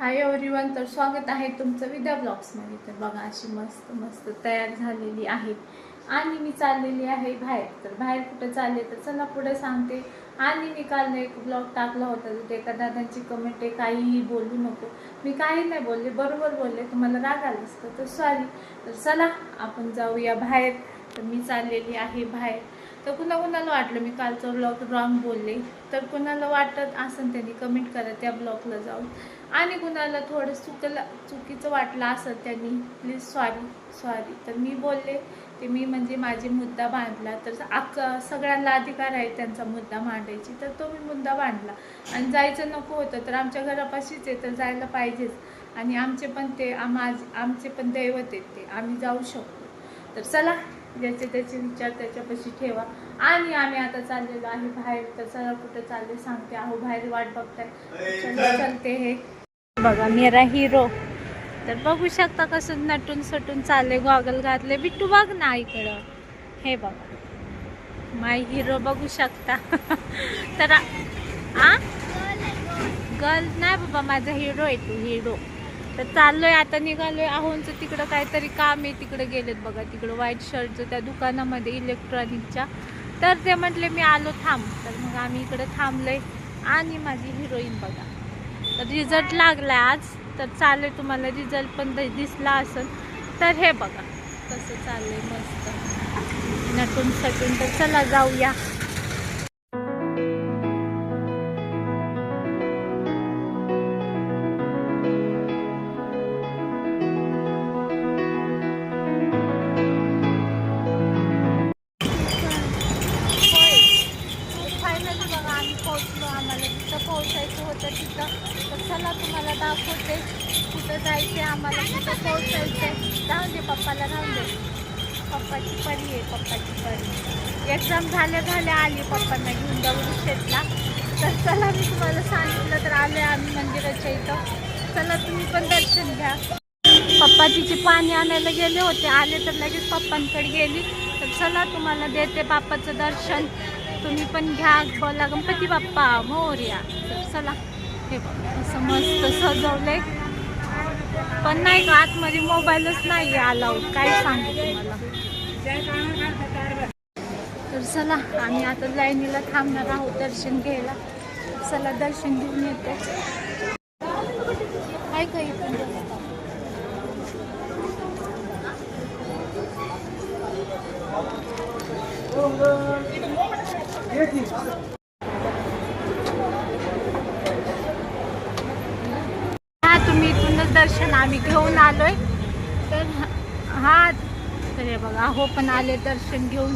Hi everyone तर स्वागत आहे तुमचं विद्या ब्लॉग्समध्ये. तर बघा अशी मस्त मस्त तयार झालेली आहे. आणि मी चाललेली आहे बाहेर. तर बाहेर कुठं चालले तर चला पुढे सांगते. आणि मी काल एक ब्लॉग टाकला होता तिथे एका दादांची कमेंट आहे काहीही बोलू नको. मी काही नाही बोलले बरोबर बोलले तुम्हाला राग आलं असतं. तर सॉरी तर चला आपण जाऊया बाहेर. तर मी चाललेली आहे बाहेर. तर कुणा कुणाला वाटलं मी कालचा ब्लॉग रॉंग बोलले. तर कुणाला वाटत असं त्यांनी कमेंट करा त्या ब्लॉगला जाऊन. आणि कुणाला थोडं चुकलं चुकीचं वाटलं असं त्यांनी प्लीज सॉरी सॉरी तर मी बोलले ते मी म्हणजे माझे मुद्दा बांधला. तर आक सगळ्यांना अधिकार आहे त्यांचा मुद्दा मांडायची. तर तो मी मुद्दा मांडला आणि जायचं नको होतं तर आमच्या घरापाशीच आहे तर जायला पाहिजेच. आणि आमचे पण ते आम आमचे पण दैवत आहेत ते. आम्ही जाऊ शकतो. तर चला ज्याचे त्याचे विचार त्याच्यापाशी ठेवा. आणि आम्ही आता चाललेलो आहे बाहेर तर चला कुठं चालले सांगते. अहो बाहेर वाट बघताय. चला चलते हे. बघा मेरा हिरो तर बघू शकता कसं नटून सटून चालले गॉगल घातले. बिट्टू बघ ना इकडं. हे बघा. माय हिरो बघू शकता. तर आ गर्ल नाही बाबा माझा हिरो आहे तू हिरो तर चाललोय आता निघालोय. आहोंचं तिकडं काहीतरी काम आहे. तिकडे गेलेत बघा तिकडं व्हाईट शर्टचं त्या दुकानामध्ये इलेक्ट्रॉनिकच्या तर ते म्हटले मी आलो थांब. तर मग आम्ही इकडे थांबलोय. आणि माझी हिरोईन बघा. तर रिझल्ट लागलाय आज. तर चालेल तुम्हाला रिझल्ट पण दिसला असेल. तर हे बघा कसं चाललंय मस्त. नटून सटून तर चला जाऊया. कुठे कुठं जायचं आम्हाला कुठं पोहोचायचं आहे राहून दे पप्पाला राहून दे. पप्पाची परी आहे पप्पाची परी. एक्झाम झाल्या झाल्या आली पप्पांना घेऊन जाऊ शेतला. तर चला मी तुम्हाला सांगितलं तर आले आम्ही मंदिराच्या इथं. चला तुम्ही पण दर्शन घ्या. पप्पा तिचे पाणी आणायला गेले होते आले तर लगेच पप्पांकडे गेली. तर चला तुम्हाला देते बाप्पाचं दर्शन. तुम्ही पण घ्या बोला गणपती बाप्पा मोर्या. चला. हे असं मस्त सजवलंय. पण नाही का आतमध्ये मोबाईलच नाही अलाउड काय सांगू तुम्हाला? तर चला आम्ही आता लाईनीला थांबणार आहोत दर्शन घ्यायला. चला दर्शन घेऊन येते. काय काही इथून रस्ता? मी इथूनच दर्शन आम्ही घेऊन आलोय. तर हा तर हे बघा हो पण आले दर्शन घेऊन.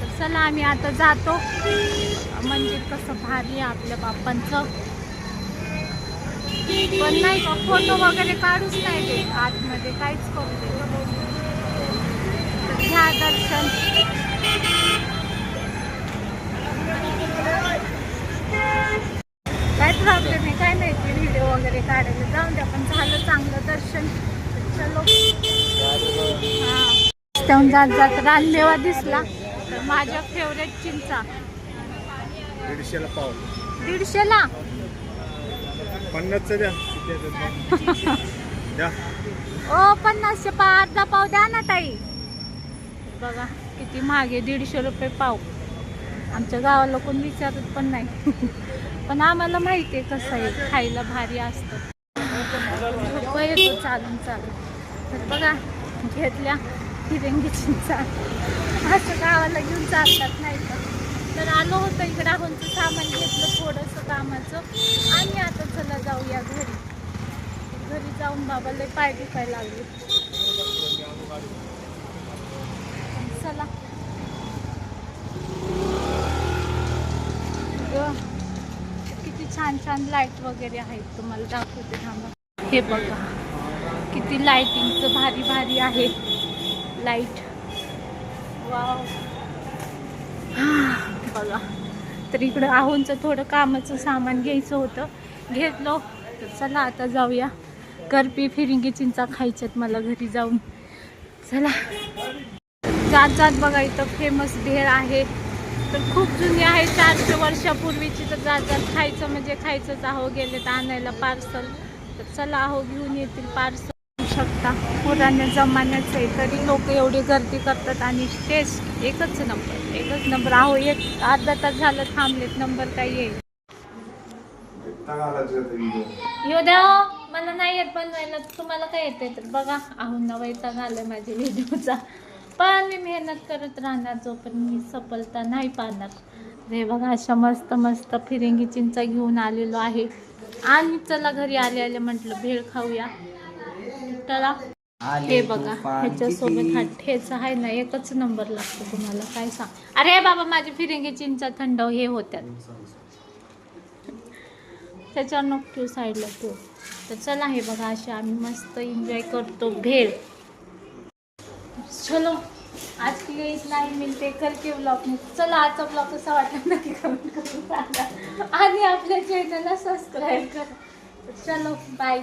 तर चला आम्ही आता जातो. म्हणजे कसं भारी आहे आपल्या बाप्पांचं. पण नाही का फोटो वगैरे काढूच नाही ते आतमध्ये काहीच करू दे तर घ्या दर्शन काय प्रॉब्लेम आहे काय नाही ते व्हिडिओ वगैरे काढायला जाऊन द्या पण झालं चांगलं दर्शन चलो हा रस्त्याहून जात जात रानमेवा दिसला. तर माझ्या फेवरेट चिंचा. दीडशेला पाव. दीडशेला? पन्नासचं द्या. द्या. ओ पन्नासशे पा अर्धा पाव द्या ना ताई. बघा किती महाग आहे दीडशे रुपये पाव. आमच्या गावाला कोण विचारत पण नाही. पण आम्हाला माहिती आहे कसं आहे. खायला भारी असतं. येतो चालून चालून. तर बघा घेतल्या. हिरंगी चिंचा. असं गावाला घेऊन चालतात नाही का? तर आलो होतं इकडं आहोंचं सामान घेतलं थोडंसं कामाचं. आणि आता चला जाऊया घरी. घरी जाऊन बाबाला पाय दुखायला लागले. चला. किती छान छान लाइट वगैरे आहेत तुम्हाला दाखवते थांबा. हे बघा किती लाईटिंगचं भारी भारी आहे. लाइट. वाव. बघा. तर इकडं आहोंचं थोडं कामाचं सामान घ्यायचं होतं. घेतलो. तर चला आता जाऊया. करपी फिरिंगी चिंचा खायच्यात मला घरी जाऊन. चला. जात जात बघा इथं फेमस भेळ आहे. तर खूप जुनी आहे चारशे वर्षापूर्वीची. तर जात जात खायचं म्हणजे खायचंच. आहो गेले तर आणायला पार्सल तर चला अहो घेऊन येतील पार्सल शकता पुराण्या जमान्याचं आहे तरी लोक एवढी गर्दी करतात आणि टेस्ट एकच नंबर एकच नंबर. अहो एक अर्धा तास झालं थांबलेत नंबर काय येईल? येऊ द्या हो. मला नाही येत बनवायला तुम्हाला काय येते तर बघा. अहो नवायचा झालं माझ्या व्हिडिओचा. पण मी मेहनत करत राहणार जोपर्यंत मी सफलता नाही पाहणार. हे बघा अशा मस्त मस्त फिरिंगी चिंचा घेऊन आलेलो आहे. आणि चला घरी आले आले म्हटलं भेळ खाऊया. चला. हे बघा ह्याच्यासोबत हा ठेचा आहे ना एकच नंबर लागतो तुम्हाला काय सांग? अरे बाबा माझी फिरिंगी चिंचा थंड हे होत्यात. त्याच्यावर नको ठेवू साईडला ठेवू. तर चला हे बघा असे आम्ही मस्त एन्जॉय करतो भेळ. चलो आज के लिए इतना ही मिलते कल के ब्लॉग में. चला आजचा ब्लॉग कसा वाटला नक्की कमेंट करून सांगा. आणि आपल्या चॅनलला सबस्क्राईब करा. चलो बाय